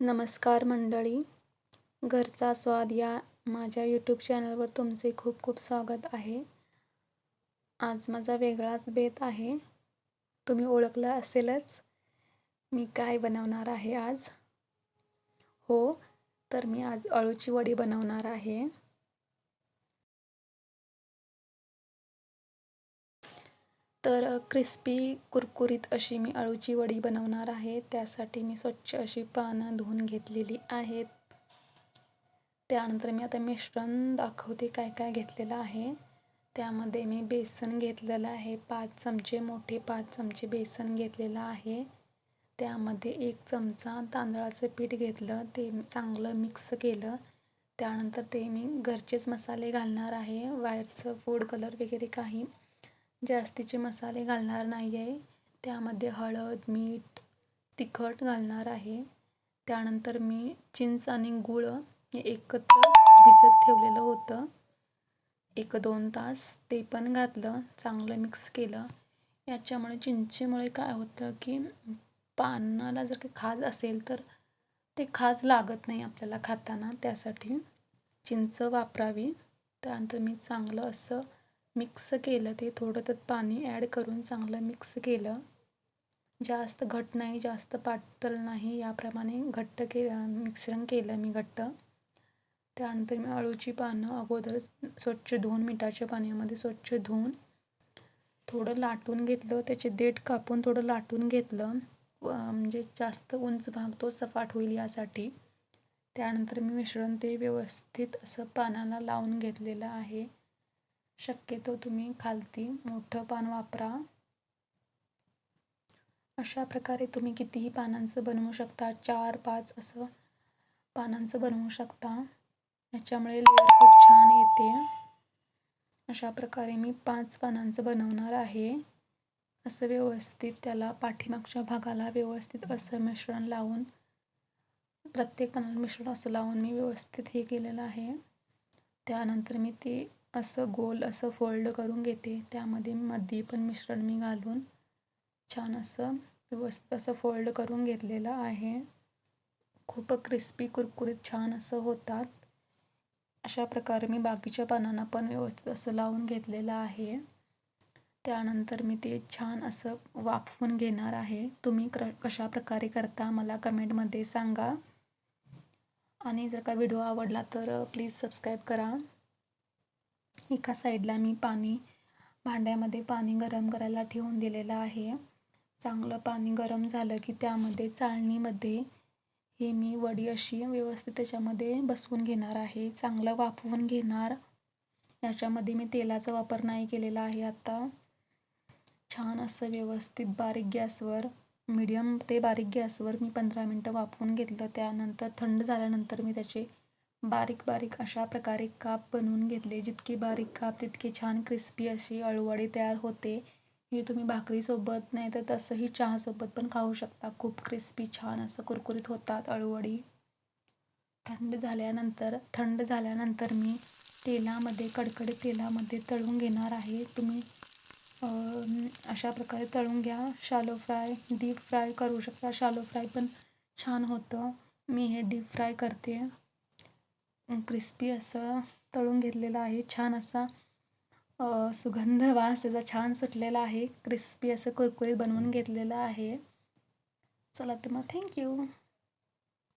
नमस्कार मंडळी. घरचा स्वाद या माझ्या यूट्यूब चॅनलवर तुमचे खूप खूप स्वागत आहे. आज माझा वेगळाच बेत आहे. तुम्ही ओळखलं असेलच मी काय बनवणार आहे आज. हो तर मी आज अळूची वडी बनवणार आहे. तर क्रिस्पी कुरकुरीत अशी मी अळूची वडी बनवणार आहे. त्यासाठी मी स्वच्छ अशी पानं धुवून घेतलेली आहेत. त्यानंतर मी आता मिश्रण दाखवते काय काय घेतलेलं आहे. त्यामध्ये मी बेसन घेतलेलं आहे. पाच चमचे मोठे पाच चमचे बेसन घेतलेलं आहे. त्यामध्ये एक चमचा तांदळाचं पीठ घेतलं. ते चांगलं मिक्स केलं. त्यानंतर ते मी घरचेच मसाले घालणार आहे. वायरचं फूड कलर वगैरे काही जास्तीचे मसाले घालणार नाही आहे त्यामध्ये हळद मीठ तिखट घालणार आहे. त्यानंतर मी चिंच आणि गूळ हे एकत्र भिजत ठेवलेलं होतं. एक दोन तास ते पण घातलं चांगलं मिक्स केलं. याच्यामुळे चिंचेमुळे काय होतं की पानाला जर काही खाज असेल तर ते खाज लागत नाही आपल्याला खाताना. त्यासाठी चिंच वापरावी. त्यानंतर मी चांगलं असं मिक्स केलं ते थोडं त्यात पाणी ॲड करून चांगलं मिक्स केलं. जास्त घट नाही जास्त पातळ नाही याप्रमाणे घट्ट के मिश्रण केलं मी घट्ट. त्यानंतर मी अळूची पानं अगोदर स्वच्छ धुवून मिठाच्या पाण्यामध्ये स्वच्छ धुवून थोडं लाटून घेतलं. त्याचे देठ कापून थोडं लाटून घेतलं. म्हणजे जास्त उंच भाग तो सपाट होईल यासाठी. त्यानंतर मी मिश्रण ते व्यवस्थित असं पानाला लावून घेतलेलं आहे. शक्यतो तुम्ही खालती मोठं पान वापरा. अशा प्रकारे तुम्ही कितीही पानांचं बनवू शकता चार पाच असं पानांचं बनवू शकता. याच्यामुळे लेअर खूप छान येते. अशा प्रकारे मी पाच पानांचं बनवणार आहे. असं व्यवस्थित त्याला पाठीमागच्या भागाला व्यवस्थित असं मिश्रण लावून प्रत्येक पानाला मिश्रण असं लावून मी व्यवस्थित हे केलेलं आहे. त्यानंतर मी ते असं गोल असं फोल्ड करून घेते. त्यामध्ये मध्ये पण मिश्रण मी घालून छान असं व्यवस्थित असं फोल्ड करून घेतलेलं आहे. खूप क्रिस्पी कुरकुरीत छान असं होतात. अशा प्रकारे मी बाकीच्या पानांना पण व्यवस्थित असं लावून घेतलेलं आहे. त्यानंतर मी ते छान असं वाफवून घेणार आहे. तुम्ही क्र कशा प्रकारे करता मला कमेंटमध्ये सांगा. आणि जर का व्हिडिओ आवडला तर प्लीज सबस्क्राईब करा. एका साईडला मी पाणी भांड्यामध्ये पाणी गरम करायला ठेवून दिलेलं आहे. चांगलं पाणी गरम झालं की त्यामध्ये चाळणीमध्ये हे मी वडी अशी व्यवस्थित त्याच्यामध्ये बसवून घेणार आहे. चांगलं वाफवून घेणार. याच्यामध्ये मी तेलाचा वापर नाही केलेला आहे आत्ता छान असं व्यवस्थित बारीक गॅसवर मीडियम ते बारीक गॅसवर मी पंधरा मिनटं वाफवून घेतलं. त्यानंतर थंड झाल्यानंतर मी त्याचे बारीक बारीक अशा प्रकारे काप बनवून घेतले. जितके बारीक काप तितके छान क्रिस्पी अशी अळूवडी तयार होते. हे तुम्ही भाकरीसोबत नाही तर तसंही चहासोबत पण खाऊ शकता. खूप क्रिस्पी छान असं कुरकुरीत होतात अळूवडी. थंड झाल्यानंतर थंड झाल्यानंतर मी तेलामध्ये कडकडी तेलामध्ये तळून घेणार आहे. तुम्ही अशा प्रकारे तळून घ्या. शालो फ्राय डीप फ्राय करू शकता. शालो फ्राय पण छान होतं. मी हे डीप फ्राय करते. क्रिस्पी असं तळून घेतलेलं आहे. छान असा सुगंध वास त्याचा छान सुटलेला आहे. क्रिस्पी असं कुरकुरीत बनवून घेतलेलं आहे. चला तर मग थँक्यू